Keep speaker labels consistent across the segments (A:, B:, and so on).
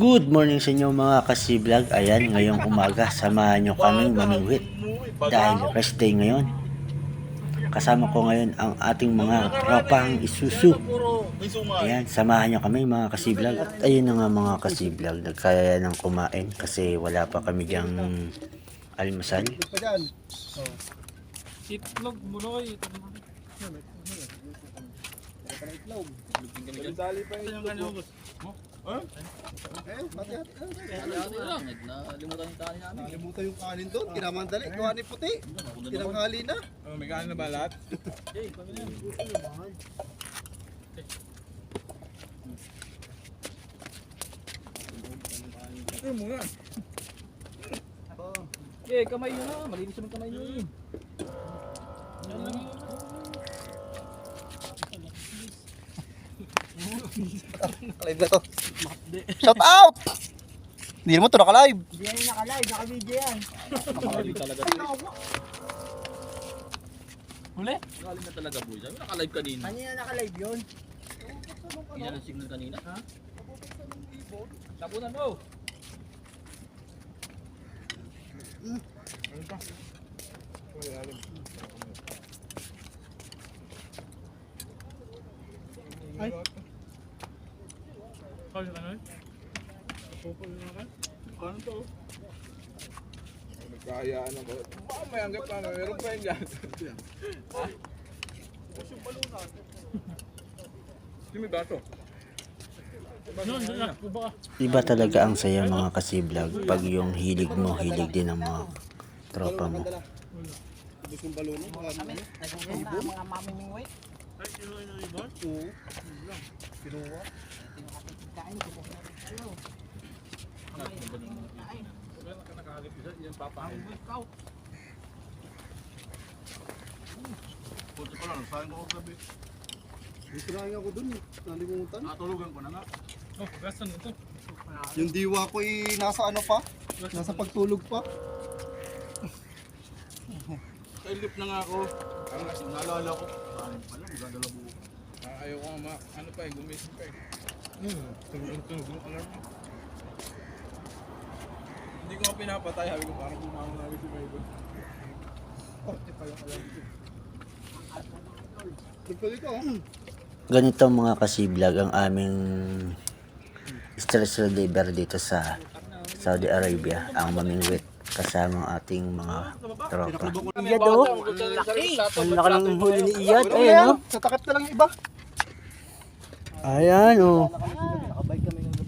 A: Good morning sa inyo mga kasi-vlog. Ayan, ngayong umaga, samahan nyo kaming mamingwit. Dahil rest day ngayon. Kasama ko ngayon ang ating mga tropang isusu. Ayan, samahan nyo kami mga kasi-vlog. At ayun na nga mga kasi-vlog, nagkaya ng kumain kasi wala pa kami diyang almasal.
B: Itlog mo na kayo.
C: Dali pa yung
B: Ano?
C: Eh, pati at
D: Nalimutan yung tali namin.
C: Nalimutan yung kanin doon. Kinamandali. Kuha ni puti. Tinanghali na.
B: Oh, may kanin na ba lahat? Ano muna?
D: Eh, kamay nyo na. Malinis naman kamay nyo eh.
C: Live na to. Shout out! Hindi naman to naka-live.
D: Nakalive talaga. Huli? Nakalive na talaga boy. Sabi nakalive kanina.
E: Kanina naka-live yun.
D: Yan ang signal kanina. Ha? Tapunan mo.
B: Kasi ano eh? Pupul na ka? Ano to?
F: Nagkahayaan ako. Baka may hanggat pa na. Meron pa yun dyan. ha? Yung
B: na. Baba ka.
A: Iba talaga ang saya mga kasi-vlog pag yung hilig mo, hilig din ng mga tropa mo.
C: Ubus yung balon.
E: Nagpunta ang mga mamimingwit.
B: Ay, sino yung ibon?
C: Oo. Kinuha.
E: Kain ko po. Ano? Kain.
D: Nakakalip isa. Yan papahin.
E: Ikaw.
F: Punta pa lang. Saan ko gabi?
C: May sinahin ako dun eh. Nalimutan.
F: Natulugan ko na nga.
B: Oh, gasan ito.
C: Yung diwa ko eh, nasa ano pa? Nasa pagtulog pa.
F: Kailip na nga ako. Ang naalala ko. Kanin pala. Magdadala buo.
B: Ah, ayaw ko nga ma... Ano pa eh, gumising pa eh. Hmm, tunog-tunog yung alarm.
F: Hindi ko pinapatay. Sabi ko parang bumangon na si Maybon.
C: Nagpalik ako.
A: Ganito mga kasi-vlog ang aming stress reliever dito sa Saudi Arabia, ang mamingwit kasama ang ating mga tropa.
E: Iyad o. Ang laki ng huli ni Iyad. Ayan o.
C: Sa takat na lang yung iba.
A: Ayan o.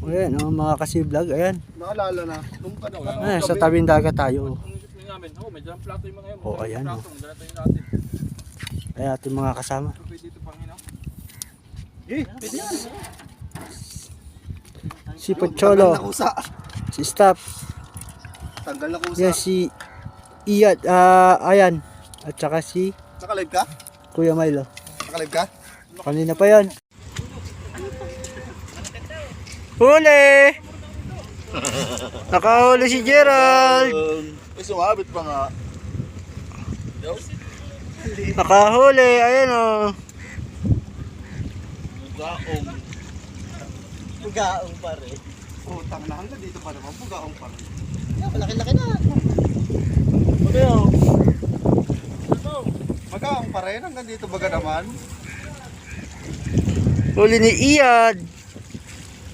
A: Ayan o mga kasi-vlog, ayan.
C: Naalala na. Nung ka.
A: Ayan, sa tabing dagat tayo.
D: Isip namin, oh, may dalang plato yung mga yun.
A: Oh, ayan, oh. Ayan ating mga kasama.
F: Pwede dito panginaw.
C: Eh,
A: Si Pocholo,
C: Tanggal na kusa.
A: si Staff,
C: Tanggal na kusa.
A: yan si Iyad, ah, ayan. At saka si
C: Nakalive ka?
A: Kuya Milo.
C: Nakalive ka?
A: Kanina pa yan. Huli! Nakahuli si Gerald!
F: Eh, sumabit pa nga.
A: Nakahuli, ayan o.
F: Gaong.
E: Bugaong pa rin.
C: Utang na hanggang dito pa naman. Bugaong pa rin.
E: Malaki-laki na.
C: Magaong pa rin. Hanggang dito baga naman.
A: Huli ni Iyad.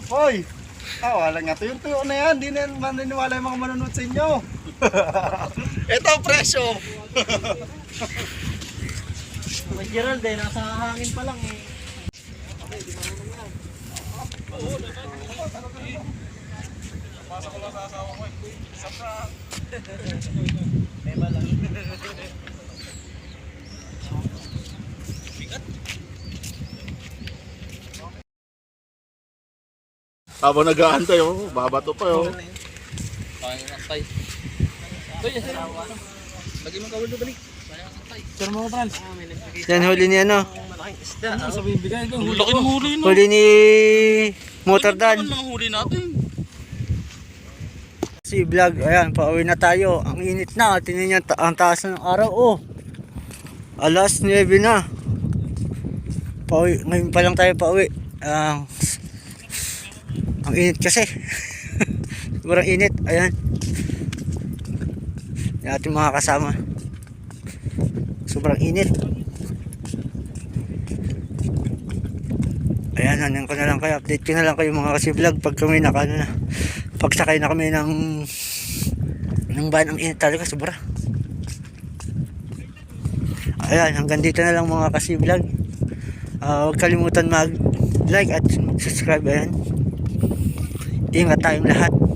C: Hoy! Ah, wala nga. Tuyo tuyo na yan. Di na maniniwala yung mga manonood sa inyo. Ito ang presyo.
E: May Gerald eh. Nasa hangin pa lang eh.
F: Habang nag-aantay, oh, babato pa, oh.
D: Kaya ng tay. Ito yan. Lagi mong kawal balik. Tay.
B: Pero mga Franz,
A: Yan huli ni ano.
B: ano sabi bigay ko?
D: Laki ng huli, no?
A: Huli ni Motordan.
D: mga huli natin.
A: Si vlog, ayan, pauwi na tayo. Ang init na, tingnan niyo ta- ang taas ng araw, oh. Alas 9 na. Pauwi, ngayon pa lang tayo pauwi. Ah, ang init kasi. Sobrang init. Ayan. Yung ating mga kasama. Sobrang init. Ayan, ano ko na lang kayo. Update ko na lang kayo mga kasi vlog pag kami naka ano na. Pag sakay na kami ng ng van ang init talaga sobra. Ayan, hanggang dito na lang mga kasi vlog. Ah, huwag kalimutan mag like at subscribe ayan. Ingat tayong lahat.